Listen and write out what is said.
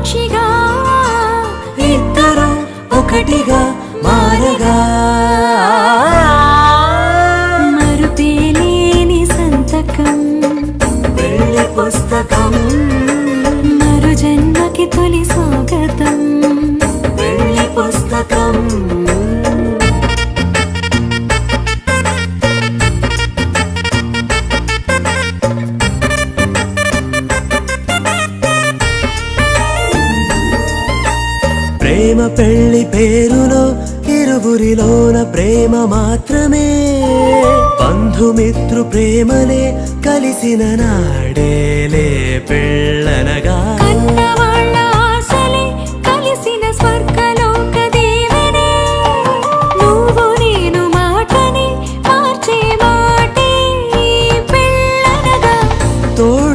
సాక్షిగా ఇద్దరు ఒకటిగా మారగా. మరుపేలేని సంతకం వెళ్ళి పుస్తకం మరు జన్మకి తొలి స్వాగతం. వెళ్ళి పుస్తకం ప్రేమ పెళ్ళి పేరులో ఇరువురిలోన ప్రేమ మాత్రమే. బంధుమిత్రు ప్రేమలే కలిసిన నాడేలే పెళ్ళనగా. తోడు